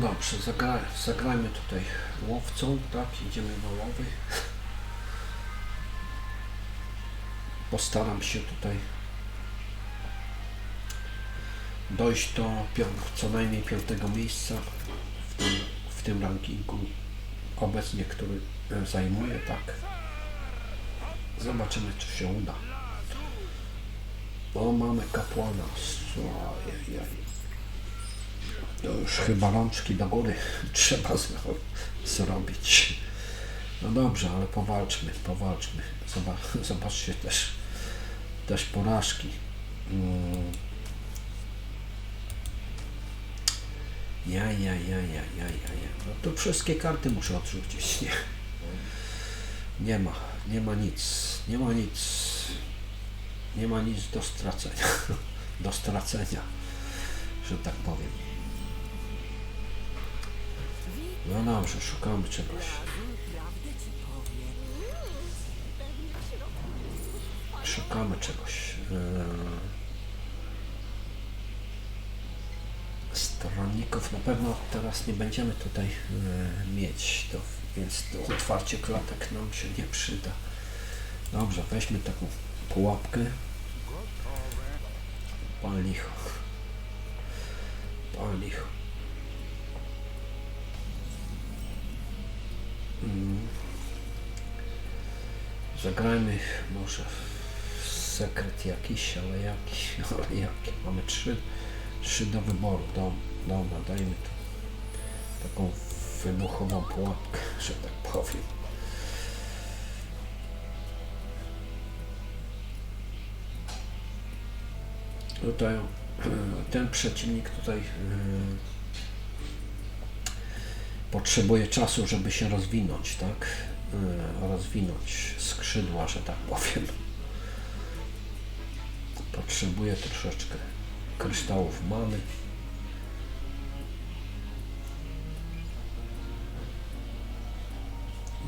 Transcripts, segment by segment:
dobrze, zagra, zagrajmy tutaj łowcą, tak? Idziemy na łowy. Postaram się tutaj dojść do co najmniej piątego miejsca w tym, w tym rankingu obecnie, który e, zajmuję, tak? Zobaczymy, czy się uda. O, mamy kapłana. Ojej. To już chyba rączki do góry trzeba zro- zrobić. No dobrze, ale powalczmy, powalczmy. Zobacz, zobaczcie też, też porażki. Mm. Ja, ja, ja, ja, ja, ja, ja. No to wszystkie karty muszę odrzucić, nie? Nie ma, nie ma nic, nie ma nic, nie ma nic do stracenia, do stracenia, że tak powiem. No dobrze, szukamy czegoś. Szukamy czegoś. Eee, Stronników na pewno teraz nie będziemy tutaj e, mieć, to, więc to otwarcie klatek nam się nie przyda. Dobrze, weźmy taką pułapkę. Pal licho. Pal licho. Zagrajmy może w sekret jakiś, ale jaki, ale jaki. Mamy trzy, trzy do wyboru. Do, dobra, dajmy tu taką wybuchową pułapkę, że tak powiem. Tutaj ten przeciwnik tutaj e, potrzebuje czasu, żeby się rozwinąć, tak? E, Rozwinąć skrzydła, że tak powiem. Potrzebuje troszeczkę kryształów many.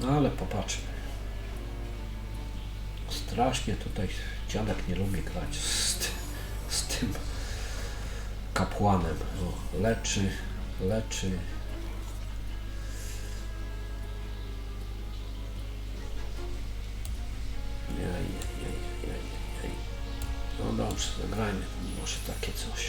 No ale popatrzmy. Strasznie tutaj dziadek nie lubi grać z, ty- z tym kapłanem. O, leczy, leczy. Zagrajmy może takie coś.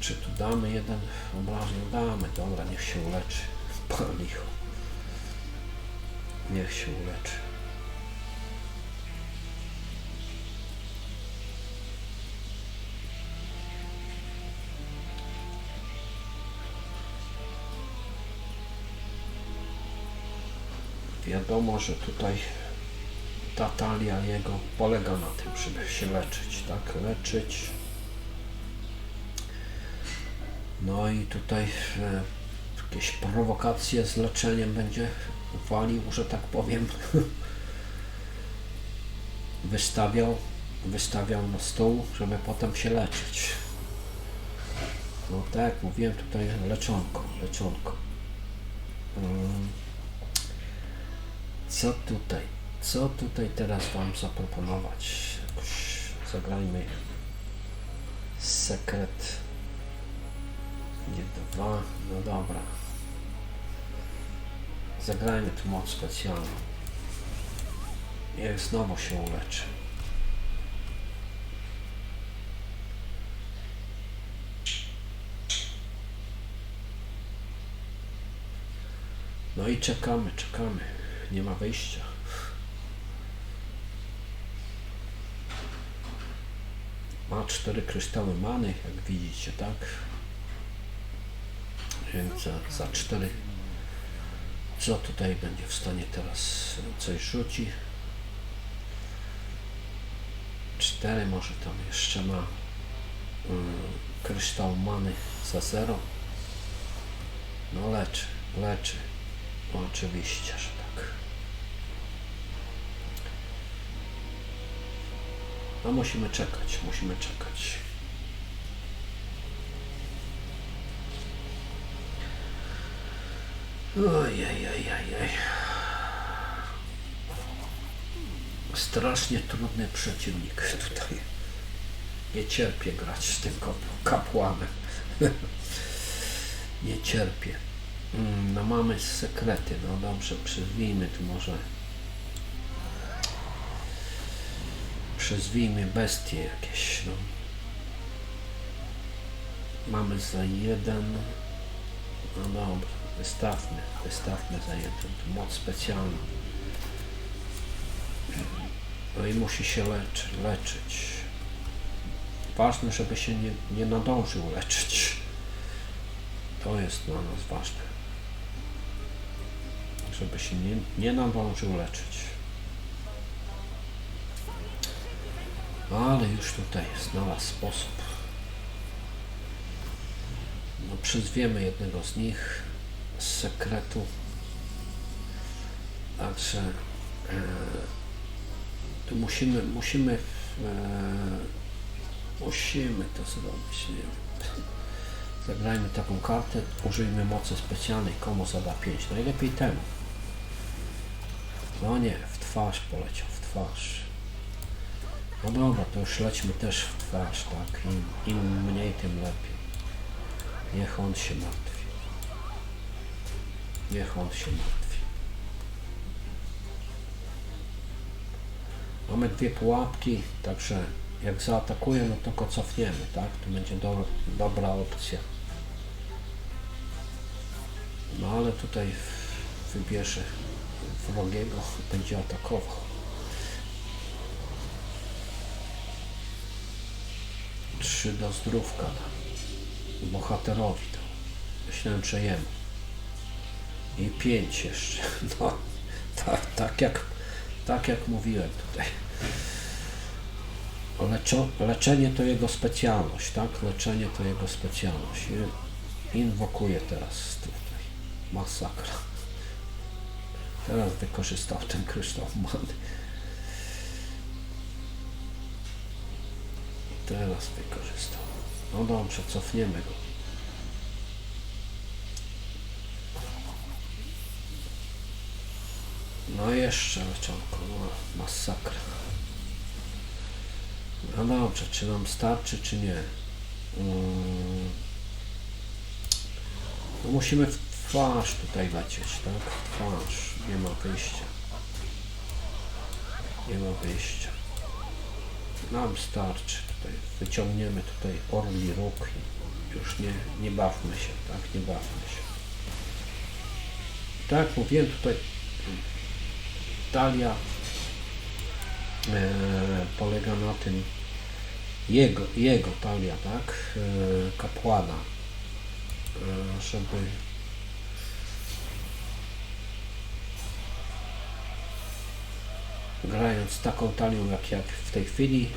Czy tu damy jeden obrażeń? Damy, dobra, niech się uleczy. Pan licho. Niech się uleczy. Wiadomo, że tutaj ta talia jego polega na tym, żeby się leczyć, tak? Leczyć. No i tutaj e, jakieś prowokacje z leczeniem będzie walił, że tak powiem. Wystawiał, wystawiał na stół, żeby potem się leczyć. No tak jak mówiłem, tutaj leczonko, leczonko. Mm. Co tutaj? Co tutaj teraz Wam zaproponować? Jakoś zagrajmy sekret. Nie dwa, no dobra. Zagrajmy tu moc specjalną. Niech znowu się uleczy. No i czekamy, czekamy. Nie ma wyjścia. Ma cztery kryształy many, jak widzicie, tak? Więc za, za cztery. Co tutaj będzie w stanie teraz coś rzuci? Cztery może tam jeszcze ma mm, kryształ many za zero. No leczy, leczy. No, oczywiście, że tak. No musimy czekać, musimy czekać. Ojej, Strasznie trudny przeciwnik tutaj. Nie cierpię grać z tym kap- kapłanem. Nie cierpię. Mm, No mamy sekrety, no dobrze, przyzwijmy tu może. Przyzwijmy bestie jakieś, no. Mamy za jeden. No dobra, wystawmy, wystawmy za jeden. Tu moc specjalna. No i musi się leczy, leczyć. Ważne, żeby się nie, nie nadążył leczyć. To jest dla nas ważne. Żeby się nie, nie nadążył leczyć. Ale już tutaj znalazł sposób. No, przyzwiemy jednego z nich z sekretu. Także e, tu musimy, musimy, e, musimy to zrobić. Nie. Zagrajmy taką kartę, użyjmy mocy specjalnej, komu zada 5. Najlepiej temu. No nie, w twarz poleciał, w twarz. No dobra, to już lećmy też w twarz, tak? Im, im mniej, tym lepiej. Niech on się martwi. Niech on się martwi. Mamy dwie pułapki, także jak zaatakuje, no to go cofniemy, tak? To będzie do, dobra opcja. No ale tutaj wybierze wrogiego, będzie atakował. Trzy do zdrówka da. Bohaterowi to. Myślałem, że jemu. I pięć jeszcze. No, tak, tak jak, tak jak mówiłem tutaj. Leczo, leczenie to jego specjalność, tak? Leczenie to jego specjalność. I teraz tutaj. Masakra. Teraz wykorzystał ten kryształ many. Teraz wykorzystał. No dobrze, cofniemy go. No jeszcze leczonko, no masakra. No dobrze, czy nam starczy, czy nie? Mm. No musimy w twarz tutaj lecieć, tak? W twarz. Nie ma wyjścia. Nie ma wyjścia. Nam starczy tutaj. Wyciągniemy tutaj orli róg i już nie, nie bawmy się, tak? Nie bawmy się. Tak jak mówiłem tutaj talia e, polega na tym jego, jego talia, tak? E, kapłana. E, żeby grając taką talią jak, jak w tej chwili,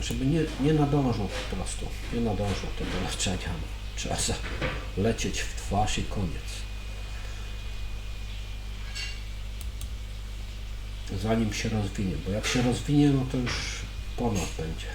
żeby nie, nie nadążył po prostu, nie nadążył tego leczenia. Trzeba lecieć w twarz i koniec. Zanim się rozwinie, bo jak się rozwinie, no to już ponad będzie.